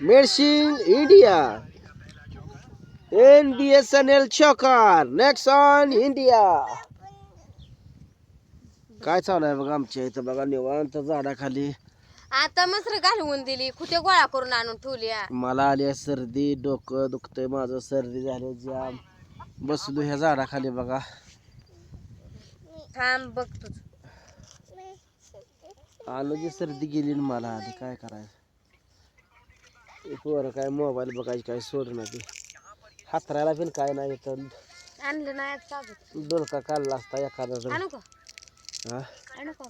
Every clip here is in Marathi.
Medicine India N B S N L choker next on India काय चालू आहे बघा आमच्या इथं बघा निवांत झाडाखाली. आता मसर घालवून दिली कुठे गोळा करून आणून ठेवली. मला आली आहे सर्दी डोकं दुखतंय माझं सर्दी झाली जाम. बसलो ह्या झाडाखाली बघा. थांब बघ तुझ आलो जी सर्दी गेली न मला आधी काय करायचं? पोरं काय मोबाईल बघायची काय सोड ना ती. हातरायला पण काय नाही तर आणलं नाही आज डोलका काढला असता एखादा जण. आणू का? हा आणू का?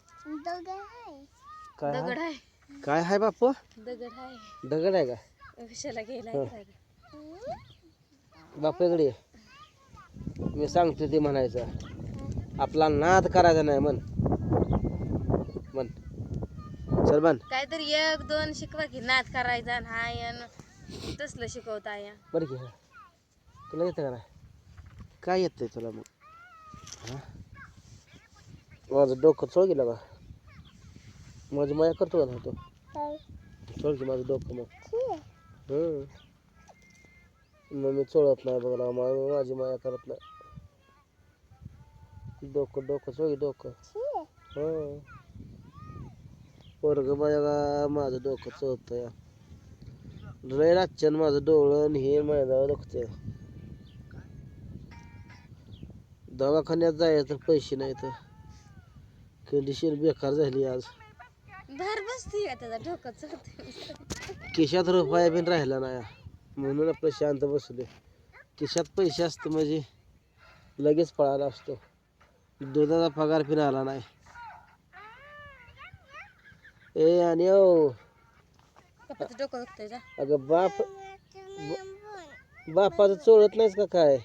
काय हाय? आहे. काय हाय बापू? दगड आहे. दगड आहे का? कशाला गेला हो. बापू इकडे ये. मी सांगतो ते म्हणायचं. आपला नाद करायचा नाही म्हण. चल म्हण काहीतरी एक दोन शिकवा की नाच करायचा आणि हाय आणि तसलं शिकवता या बरं की हा. तुला येतं का नाही? काय येतंय तुला मग? हा? माझं डोकं चोळ गेलं का माझी माया करतो का तो? चोळ की माझं डोकं मग. हम्म. मग मी चोळत नाही बघा मा- माझी माया करत नाही. डोकं डोकं चोळी डोकं. हं पोरग बघा माझं डोकं चोळतंय. लय रातच्यान माझं डोळं आणि हे मैदावर दुखते दवाखान्यात जायचं तर पैसे नाही तर कंडिशन बेकार झाली आज. धार बसती का त्याचा डोकं चढते खिशात रुपया पण राहिला नाही. म्हणून आपलं शांत बसले खिशात पैसे असते म्हणजे लगेच पळाला असतो. दुधाचा पगार पण आला नाही. ए आणि ओ. कपाचं डोकं दुखतंय जा अगं बाप. ब- बापाचं चोळत नाहीस का काय?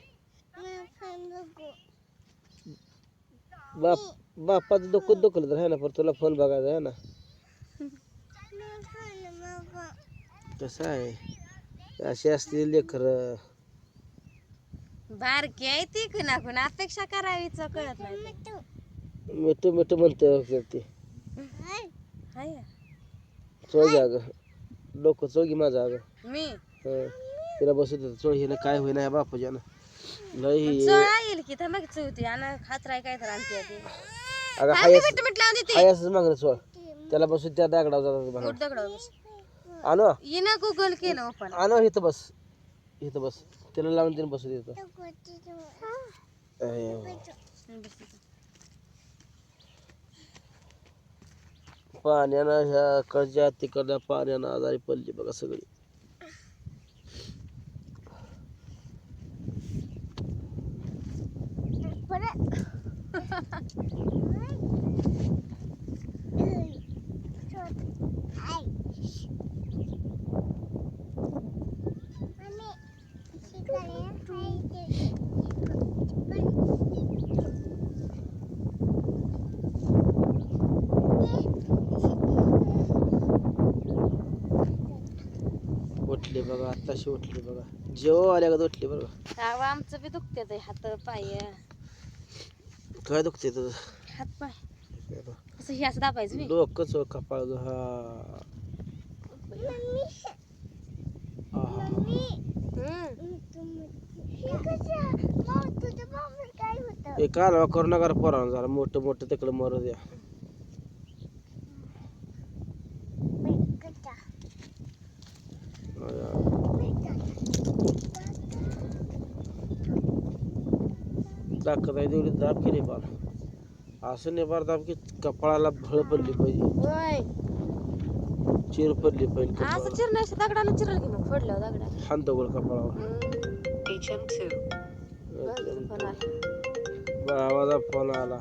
बाप बापाचं डोकं दुखलं तर आहे ना पण तुला फोन बघायचा आहे ना. कसं आहे? अशी असतील लेकर बारकी आहे ती कुणा कुणा अपेक्षा करावीच कळत नाही. मिठू मिठू म्हणते वगैरे ती हाय चोळगी अगं डोकं चोळगी माझं अगं. मी? हं. तिला बसू देतो चोळ हिनं काय होईना या बापूजानं लई चोळा येईल की थांबा की चौथी आणि काय तर आणते ती. अगं हायस मिठ मिठ लावून देते हायसच मागणं चोळ त्याला बसू त्या दागडावर जातात म्हणा कुठ दगड बस? आणू? हिनं गुगल केलं ओपन आणू इथं बस. इथं बस. त्याला लावून तिने बसू देतो पाण्यानं ह्या कडच्या तिकडल्या पाण्यानं आजारी पडली बघा सगळी. उठली बघा आत्ताशी उठली बघा. जेव आल्या का उठली बघा. अहो, आमचं बी दुखते ते हात पाय. काय दुखते तुझं? हात पाय. असं हे असं दाबायचं कपाळ गं, हा. आहा. हे कालवा करू नका रे पोरांनो जरा. मोठं मोठं तिकडं मरू द्या. दाखत आहे तेवढी दाब केली पार असं नाही पार दाब की कपाळाला भळ पडली पाहिजे चिर पडली पाहिजे असं दगडानं चिरल की मग फोडलं दगडा। कपाळावर भावाचा फोन आला।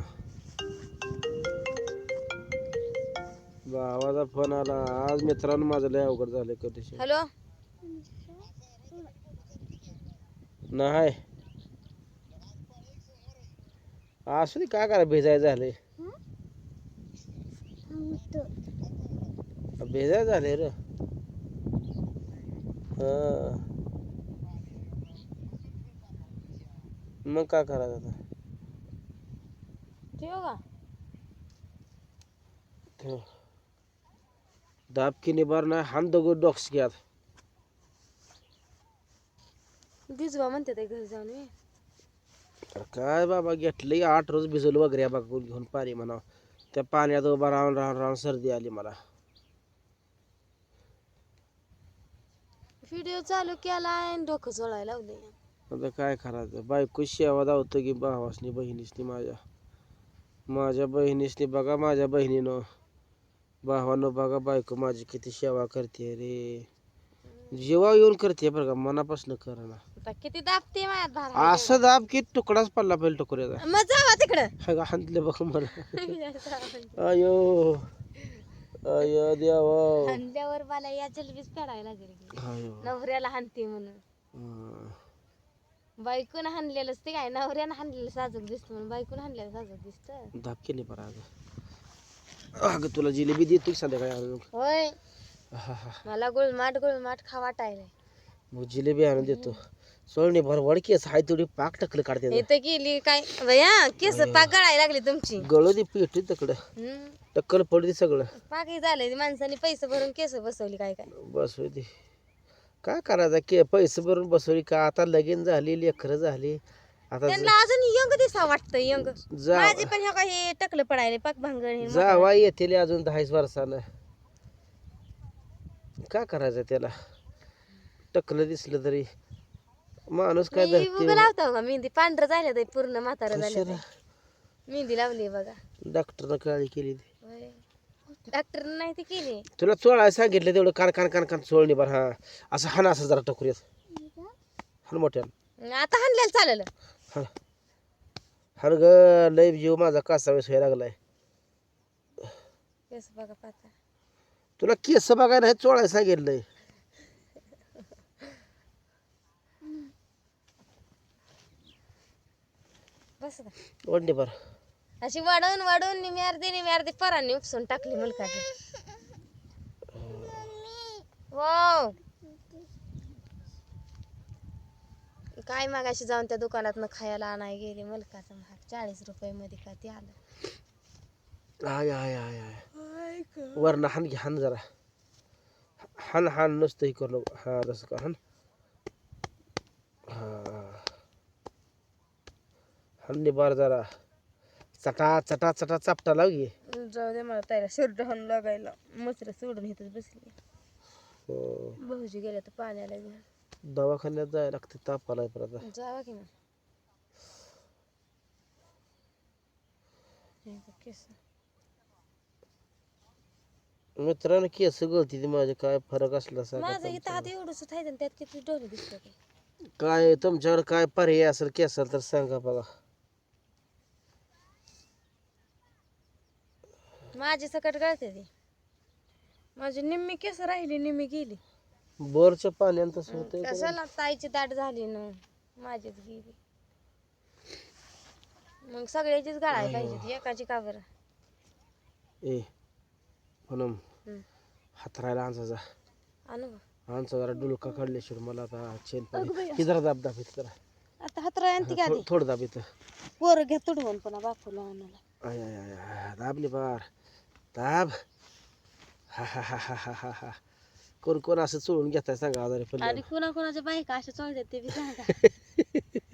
भावाचा फोन आला। आज मित्रांनो माझं लय अवघड झालंय कधीशी. हॅलो? नाही. असू दे काय करा भेजाय झालंय भेजाय झालंय र. हा. मग काय करायचं आता? ठेव का? ठेव. दाब की निबार नाही हान दगड डॉक्स घ्या भिजवा म्हणते ते घर जाऊन. तर काय बाबा घेतलं आठ रोज भिजवलं वगैरे बाबा घेऊन पाणी म्हणा. त्या पाण्यात उभा राहून राहून राहून सर्दी आली मला. व्हिडिओ चालू केला आणि डोकं चोळायला लावले आता काय करायचं? बायको शेवा धावतो की भावासनी बहिणीसनी माझ्या. माझ्या बहिणीसनी बघा माझ्या बहिणीनं. भावानं बघा बायको माझी किती सेवा करते रे. जेव्हा येऊन करते बरं का मनापासून कर ना आता किती दाबते माझ्यात भार असं दाब की तुकडाच पडला पाहिजे टुकड्याचा मग जावा तिकडं. हा का हाणले बघ मला. अयो. अयो देवा. हाणल्यावर मला या जलबीच काढायला लागेल अयो. नवऱ्याला हाणते म्हणून. हं. बायकोनं हाणलेलंच ते काय? नवऱ्यानं हाणलेलं साजूक दिसतं म्हणून बायकोनं हाणलेलं साजूक दिसतं. दाब केली बरं अगं. अगं तुला जिलेबी देतो की संध्याकाळी आणून. होय. हा हा मला गुळमाट गुळमाट खा वाटायला मग जिलेबी आणून देतो. सोळणी भरभर केस हाय तेवढी पाक टकलं काढते इथं गेली काय? भया केस पाक गळायला लागली तुमची. गळू दे पेटू तिकडं. हम्म. टक्कल पडली सगळं. पाकही झालंय माणसाने पैसे भरून केस बसवली काय काय. बस दे. काय करायचं? के पैसे भरून बसवली का? आता लगीन झाली लेकरं झाली. आता त्यांना अजून यंग दिसा वाटतं यंग. जा. माझे पण ह्या काही टकलं पडायले पाक भांगण हे जावा येतील अजून दहाच वर्षानं. काय करायचं त्याला? टकलं दिसलं तरी. माणूस काय मी धरते उभं लावतो मेहंदी पांढरं झालं ते पूर्ण म्हातारं झालं? मेहंदी लावली बघा. डॉक्टरनं काळी केली डॉक्टर नाही ते केली. तुला चोळायला सांगितलं तेवढं कान कान कान कान चोळणी बरं हा. असं हाना असं जरा टकुरीत हान मोठ्या आता हाणलेलं चालेल. हान. हान ग लय जीव माझा कासा वेस व्हायला लागलाय. केस बघा पाता तुला केस बघायला नाही चोळायला सांगितलंय. बस का बरं. अशी वाढवून वाढवून निमी अर्धी निमी अर्धी परांनी उपसून टाकली मुलकाची. वाव. काय मागाशी जाऊन त्या दुकानात खायला आणाय गेली मुलकाचं महाग. चाळीस रुपये मध्ये का ते आलं. आय आय आय आय. वरनं हान घे हान जरा. हान हान नसतं हे करू नको. हा तसं का हान. हा. हान निबार जरा चटा चटा चटा चापटा लाव घे जाऊ दे मला त्याला शर्ट हाण लागायला. मचर सोडून इथंच बसली. हो. भाऊजी गेले तर पाण्याला घेऊन. दवाखान्यात जायला लागते ताप आलाय परत. आता. जावा की मग. हे बघ केस. मित्रांनो केस गळती ती माझे. काय फरक असला सांगा माझं इथं. हात एवढंच आहे आणि त्यात किती डोळे दिसत काय तुमच्याकडे काय पर्याय असेल केसाल तर सांगा बघा. माझी सकट गळते ती. माझी निम्मी केस राहिली निम्मी गेली. बोरच्या पाण्यानं तसं होतंय का? कशाला ताईची दाट झाली ना? माझीच गेली. मग सगळ्याचीच गाळाय पाहिजे एकाची का बरं? ए म्हणून हम्म. हातरायला आणचा जा आणू का? आणचा जरा डुलका काढल्याशिवाय मला आता चेन पडली. ही जरा दाब दाब इथं जरा आता हातरा आणते का थोडं दाब इथं. पोरं घ्या तुडवून पुन्हा बापूला आणायला. आय आय आय आय दाबली बार दाब हा हा हा हा हा हा हा कोण कोण असं चोळून घेताय सांगा आजारी आणि पडले कुणा कुणाच्या बायका अशा चोळतात ते बी सांगा.